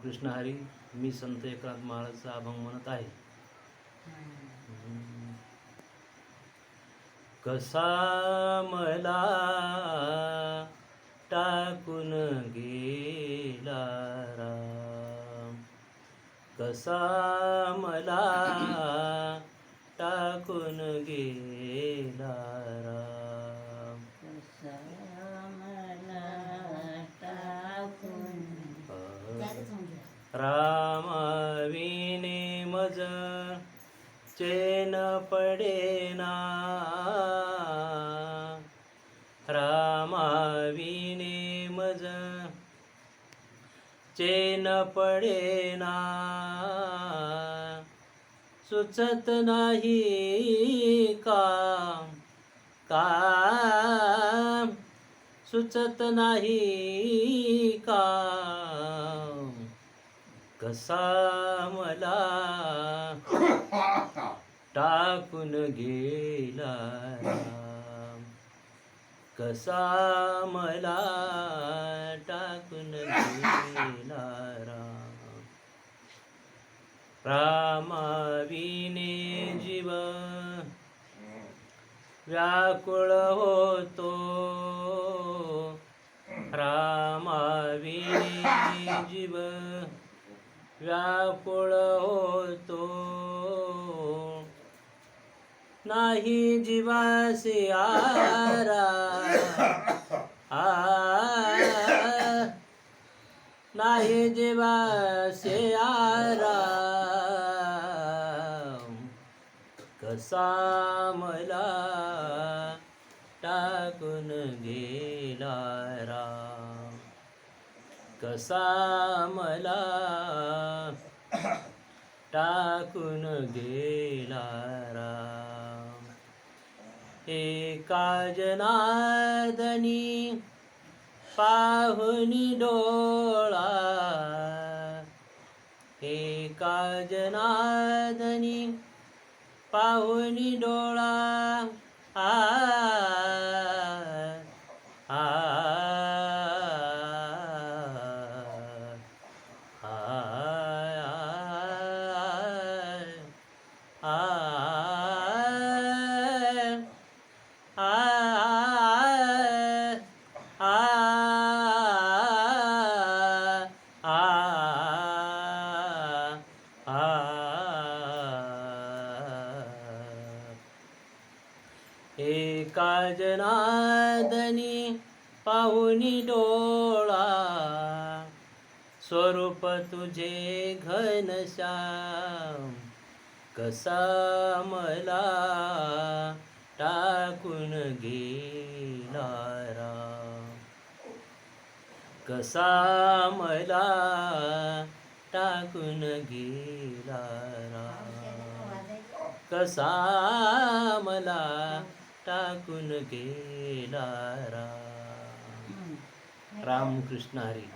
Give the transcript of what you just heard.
रामकृष्ण हरी मी संत एकनाथ महाराजचा अभंग म्हणत आहे. कसा मला टाकून गेला राम? कसा मला टाकून गेला रामाविने मज चेन पडेना रामाविने मज चेन पडेना सुचत नाही काम काम सुचत नाही काम। कसा मला टाकून गेला? राम कसा मला टाकून गेला राम? रामाविने जीव व्याकुळ होतो. रामाविने जीव व्याकुळ होतो. नाही जीवासी आरा. आ नाही जीवासे आरा. कसा मला टाकून गेला रा कसा मला टाकून गेला राम. एका जनार्दनी पाहुनी डोळा. एका जनार्दनी पाहुनी डोळा. आ आ एका जनादनी पाहुनी डोळा स्वरूप तुझे घनश्याम कसा मला टाकून गेला राम. कसा मला टाकून गेला राम. कसा मला टाकून गेला राम. रामकृष्ण हरी.